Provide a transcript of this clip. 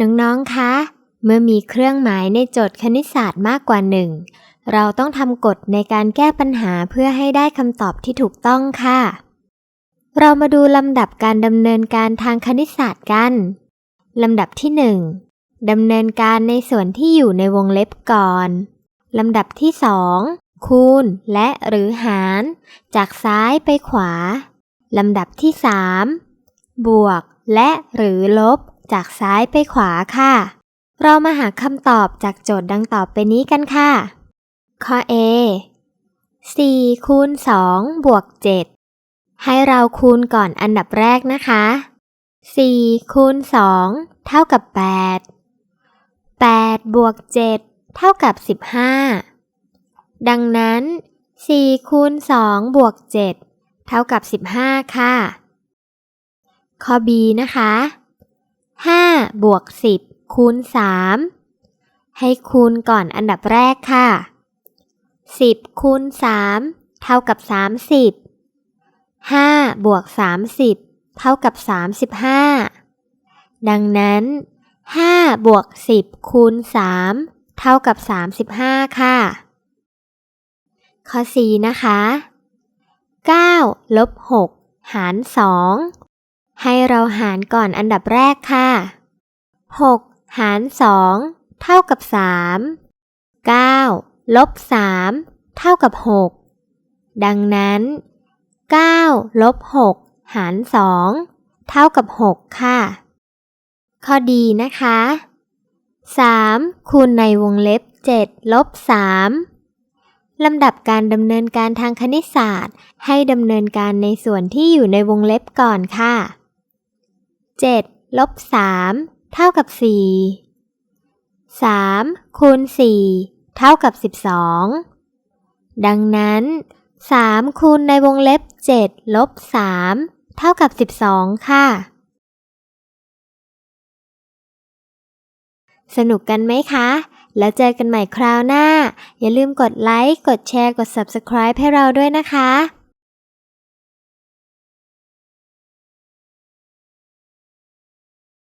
น้องๆ คะ เมื่อมีเครื่องหมายในโจทย์คณิตศาสตร์มากกว่าหนึ่ง เราต้องทำกฎในการแก้ปัญหาเพื่อให้ได้คำตอบที่ถูกต้องค่ะ เรามาดูลำดับการดำเนินการทางคณิตศาสตร์กัน ลำดับที่ 1ดำเนินการในส่วนที่อยู่ในวงเล็บก่อน ลำดับที่ 2 คูณและหรือหาร จากซ้ายไปขวา ลำดับที่ 3 บวกและหรือลบ จากซ้ายไปขวาค่ะ เรามาหาคำตอบจากโจทย์ดังต่อไปนี้กันค่ะ ข้อ A 4คูณ2บวก 7 ให้เราคูณก่อนอันดับแรกนะคะ 4คูณ2เท่ากับ 8 8 บวก 7 เท่ากับ 15 ดังนั้น 4คูณ2บวก 7 เท่ากับ 15 ค่ะ ข้อ B นะคะ 5 บวก 10 คูณ 3 ให้คูณก่อนอันดับแรกค่ะ 10 คูณ 3 เท่ากับ 30 5 บวก 30 เท่ากับ 35 ดังนั้น 5 บวก 10 คูณ 3 เท่ากับ 35 ค่ะ ข้อ C นะคะ 9 ลบ 6 หาร 2 ให้เราหารก่อนอันดับแรกค่ะ 6 หาร 2 เท่ากับ 3 9 ลบ 3 เท่ากับ 6 ดังนั้น 9 ลบ 6 หาร 2 เท่ากับ 6 ค่ะ ข้อดีนะคะ 3 คูณในวงเล็บ 7 ลบ 3ลำดับการดำเนินการทางคณิตศาสตร์ ให้ดำเนินการในส่วนที่อยู่ในวงเล็บก่อนค่ะ 7ลบ3เท่ากับ 4 3คูณ4เท่ากับ 12 ดังนั้น 3 คูณในวงเล็บ 7 ลบ 3 เท่ากับ 12 ค่ะ สนุกกันไหมคะ แล้วเจอกันใหม่คราวหน้า อย่าลืมกดไลค์ กดแชร์ กด Subscribe ให้เราด้วยนะคะ